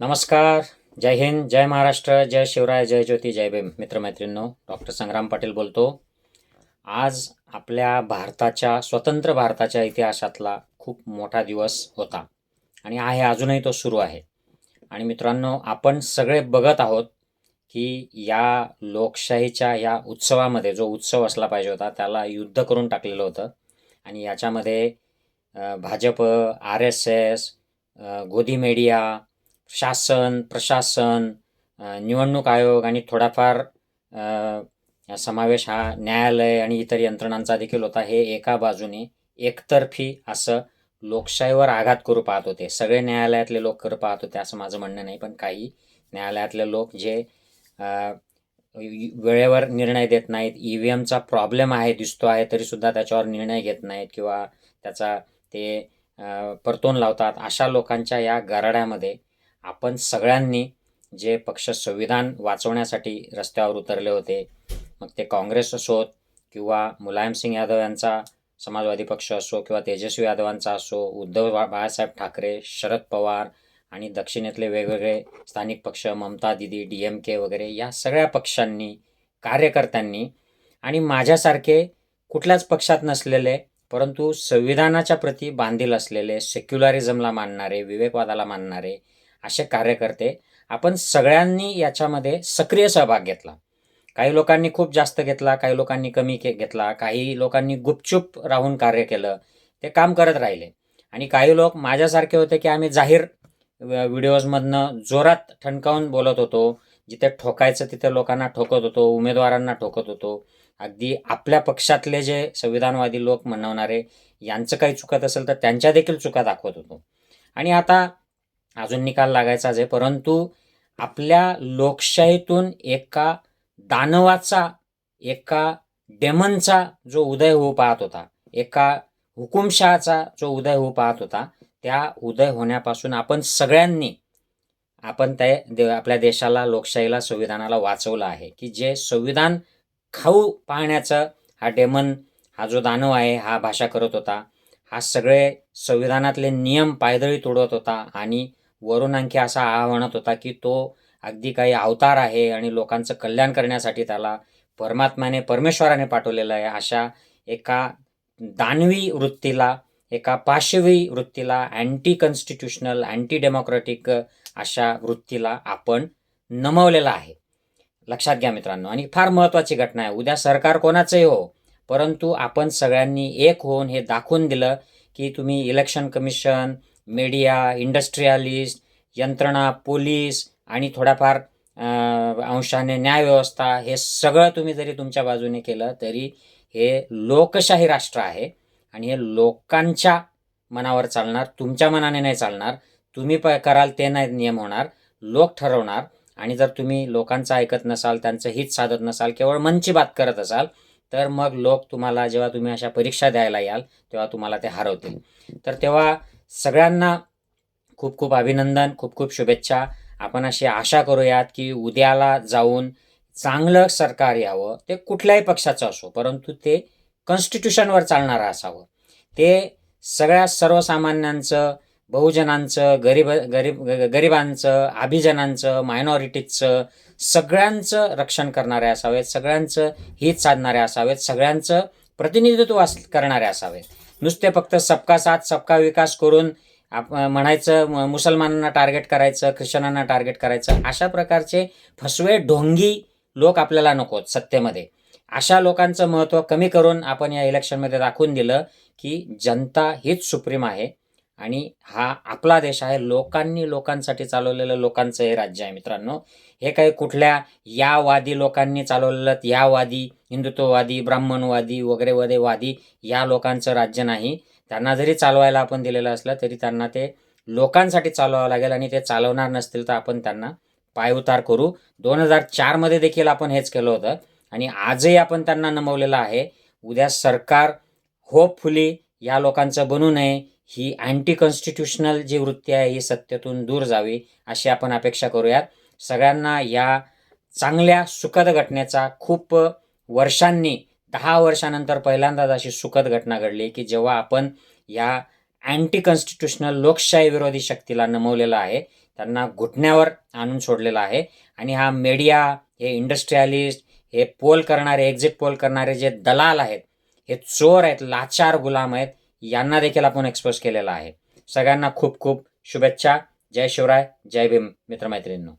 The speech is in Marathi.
नमस्कार जय हिंद जय महाराष्ट्र जय शिवराय जय ज्योती जय भीम. मित्रमैत्रिणींनो डॉक्टर संग्राम पाटील बोलतो. आज आपल्या भारताच्या स्वतंत्र भारताच्या इतिहासातला खूप मोठा दिवस होता. आणि आहे अजूनही तो सुरू आहे. आणि मित्रांनो आपण सगळे बघत आहोत की या लोकशाहीच्या या उत्सवामध्ये जो उत्सव असला पाहिजे होता त्याला युद्ध करून टाकलेलं होतं. आणि याच्यामध्ये भाजप आर एस एस गोदी मीडिया शासन प्रशासन निवडणूक आयोग आणि थोडाफार समावेश हा न्यायालय आणि इतर यंत्रणांचा देखील होता हे एका बाजूने एकतर्फी असं लोकशाहीवर आघात करू पाहत होते. सगळे न्यायालयातले लोक करू पाहत होते असं माझं म्हणणं नाही पण काही न्यायालयातले लोक जे वेळेवर निर्णय देत नाहीत ई व्ही एमचा प्रॉब्लेम आहे दिसतो आहे तरीसुद्धा त्याच्यावर निर्णय घेत नाहीत किंवा त्याचा ते परतून लावतात अशा लोकांच्या या गराड्यामध्ये आपण सगळ्यांनी जे पक्ष संविधान वाचवण्यासाठी रस्त्यावर उतरले होते मग ते काँग्रेस असोत किंवा मुलायमसिंग यादव यांचा समाजवादी पक्ष असो किंवा तेजस्वी यादवांचा असो उद्धव बाळासाहेब ठाकरे शरद पवार आणि दक्षिणेतले वेगवेगळे स्थानिक पक्ष ममता दिदी डी एम के वगैरे या सगळ्या पक्षांनी कार्यकर्त्यांनी आणि माझ्यासारखे कुठल्याच पक्षात नसलेले परंतु संविधानाच्या प्रती बांधील असलेले सेक्युलरिझमला मानणारे विवेकवादाला मानणारे असे कार्यकर्ते आपण सगळ्यांनी याच्यामध्ये सक्रिय सहभाग घेतला. काही लोकांनी खूप जास्त घेतला काही लोकांनी कमी के घेतला काही लोकांनी गुपचूप राहून कार्य केलं ते काम करत राहिले. आणि काही लोक माझ्यासारखे होते की आम्ही जाहीर व्हिडिओजमधनं जोरात ठणकावून बोलत होतो जिथे ठोकायचं तिथे लोकांना ठोकत होतो उमेदवारांना ठोकत होतो. अगदी आपल्या पक्षातले जे संविधानवादी लोक म्हणवणारे यांचं काही चुकत असेल तर त्यांच्या देखील चुका दाखवत होतो. आणि आता अजून निकाल लागायचाच आहे. परंतु आपल्या लोकशाहीतून एका दानवाचा एका डेमनचा जो उदय होऊ पाहत होता एका हुकुमशहाचा जो उदय होऊ पाहत होता त्या उदय होण्यापासून आपण सगळ्यांनी आपण ते दे आपल्या देशाला लोकशाहीला संविधानाला वाचवलं आहे की जे संविधान खाऊ पाहण्याचं हा डेमन हा जो दानव आहे हा भाषा करत होता हा सगळे संविधानातले नियम पायदळी तोडत होता आणि वरून आणखी असा हा म्हणत होता की तो अगदी काही अवतार आहे आणि लोकांचं कल्याण करण्यासाठी त्याला परमात्म्याने परमेश्वराने पाठवलेलं आहे अशा एका दानवी वृत्तीला एका पाशवी वृत्तीला अँटी कॉन्स्टिट्युशनल अँटी डेमोक्रॅटिक अशा वृत्तीला आपण नमवलेला आहे. लक्षात घ्या मित्रांनो. आणि फार महत्त्वाची घटना आहे. उद्या सरकार कोणाचंही हो परंतु आपण सगळ्यांनी एक होऊन हे दाखवून दिलं की तुम्ही इलेक्शन कमिशन मीडिया इंडस्ट्रियालिस्ट यंत्रणा पोलीस आणि थोड्याफार अंशाने न्यायव्यवस्था हे सगळं तुम्ही जरी तुमच्या बाजूने केलं तरी हे लोकशाही राष्ट्र आहे आणि हे लोकांच्या मनावर चालणार तुमच्या मनाने नाही चालणार. तुम्ही प कराल ते नाही नियम होणार लोक ठरवणार. आणि जर तुम्ही लोकांचं ऐकत नसाल त्यांचं हित साधत नसाल केवळ मनची बात करत असाल तर मग लोक तुम्हाला जेव्हा तुम्ही अशा परीक्षा द्यायला याल तेव्हा तुम्हाला ते हरवतील. तर तेव्हा सगळ्यांना खूप खूप अभिनंदन खूप खूप शुभेच्छा. आपण अशी आशा करूयात की उद्याला जाऊन चांगलं सरकार यावं. ते कुठल्याही पक्षाचं असो परंतु ते कॉन्स्टिट्यूशनवर चालणारं असावं. ते सगळ्या सर्वसामान्यांचं बहुजनांचं गरीब गरीब गरिबांचं अभिजनांचं मायनॉरिटीजचं सगळ्यांचं रक्षण करणारे असावेत सगळ्यांचं हित साधणारे असावेत सगळ्यांचं प्रतिनिधित्व करणारे असावेत. नुसते फक्त सबका साथ सबका विकास करून आप म्हणायचं मुसलमानांना टार्गेट करायचं ख्रिश्चनांना टार्गेट करायचं अशा प्रकारचे फसवे ढोंगी लोक आपल्याला नकोत सत्तेमध्ये. अशा लोकांचं महत्त्व कमी करून आपण या इलेक्शनमध्ये दाखवून दिलं की जनता हीच सुप्रीम आहे. आणि हा आपला देश आहे. लोकांनी लोकांसाठी चालवलेलं लोकांचं हे राज्य आहे मित्रांनो. हे काही कुठल्या यावादी लोकांनी चालवलेलं यावादी हिंदुत्ववादी ब्राह्मणवादी वगैरे वगैरे वादी या लोकांचं राज्य नाही. त्यांना जरी चालवायला आपण दिलेलं असलं तरी त्यांना ते लोकांसाठी चालवावं लागेल आणि ते चालवणार नसतील तर आपण त्यांना पायउतार करू. दोन हजार चारमध्ये देखील आपण हेच केलं होतं आणि आजही आपण त्यांना नमवलेलं आहे. उद्या सरकार होपफुली या लोकांचं बनू नये. ही अँटी कॉन्स्टिट्युशनल जी वृत्ती आहे ही सत्यतून दूर जावी अशी आपण अपेक्षा करूयात. सगळ्यांना या चांगल्या सुखद घटनेचा खूप वर्षांनी दहा वर्षानंतर पहिल्यांदाच अशी सुखद घटना घडली की जेव्हा आपण या अँटी कॉन्स्टिट्युशनल लोकशाही विरोधी शक्तीला नमवलेलं आहे त्यांना घुटण्यावर आणून सोडलेलं आहे. आणि हा मीडिया हे इंडस्ट्रियालिस्ट हे पोल करणारे एक्झिट पोल करणारे जे दलाल आहेत हे चोर आहेत लाचार गुलाम आहेत यांना देखील आपण एक्सपोज केलेला आहे. सगळ्यांना खूप खूप शुभेच्छा. जय शिवराय जय भीम मित्रमैत्रिणींनो.